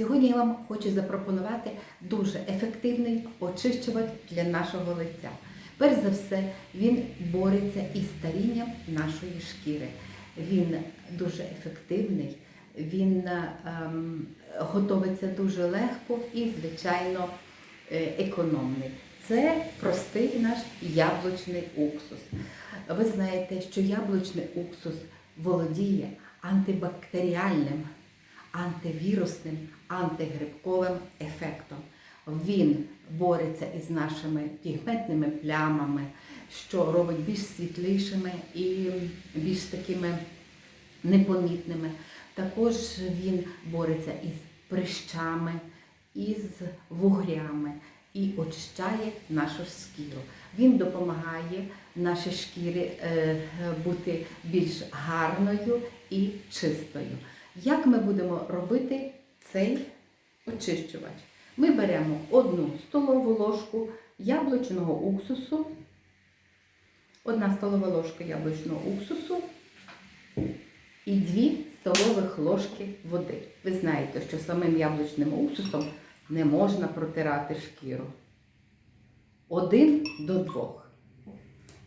Сьогодні я вам хочу запропонувати дуже ефективний очищувач для нашого лиця. Перш за все, він бореться із старінням нашої шкіри. Він дуже ефективний, він ем, готовиться дуже легко і, звичайно, е, економний. Це простий наш яблучний уксус. Ви знаєте, що яблучний уксус володіє антибактеріальним, антивірусним, антигрибковим ефектом. Він бореться із нашими пігментними плямами, що робить більш світлішими і більш такими непомітними. Також він бореться із прищами, із вугрями і очищає нашу шкіру. Він допомагає нашій шкірі е, бути більш гарною і чистою. Як ми будемо робити цей очищувач? Ми беремо одну столову ложку яблучного уксусу, одна столова ложка яблучного уксусу і дві столових ложки води. Ви знаєте, що самим яблучним уксусом не можна протирати шкіру. Один до двох.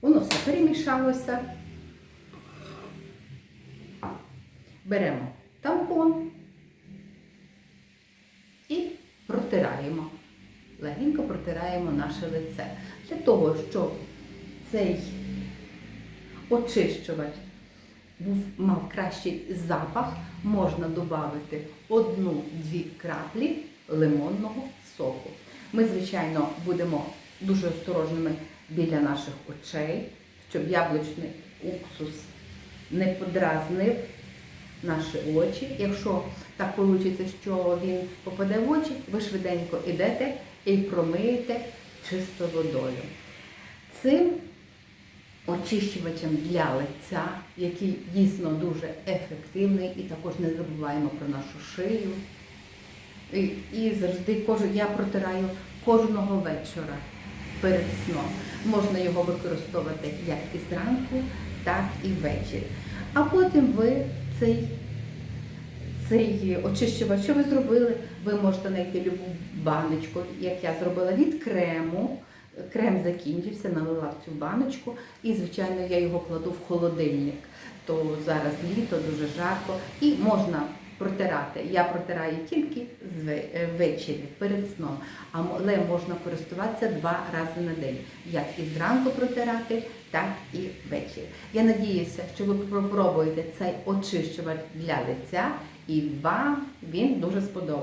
Воно все перемішалося. Беремо тампон і протираємо. Легенько протираємо наше лице. Для того, щоб цей очищувач був, мав кращий запах, можна додати одну-дві краплі лимонного соку. Ми, звичайно, будемо дуже осторожними біля наших очей, щоб яблучний уксус не подразнив наші очі. Якщо так вийде, що він попаде в очі, ви швиденько йдете і промиєте чисто водою. Цим очищувачем для лиця, який дійсно дуже ефективний, і також не забуваємо про нашу шию. І, і завжди кожен, я протираю кожного вечора перед сном. Можна його використовувати як і зранку, так і ввечері. А потім ви цей, цей очищувач, що ви зробили, ви можете знайти любу баночку, як я зробила від крему. Крем закінчився, налила в цю баночку і, звичайно, я його кладу в холодильник. То зараз літо, дуже жарко, і можна протирати. Я протираю тільки е, ввечері, перед сном, але можна користуватися два рази на день. Як і зранку протирати, так і ввечері. Я надіюся, що ви попробуєте цей очищувач для лиця і вам він дуже сподобається.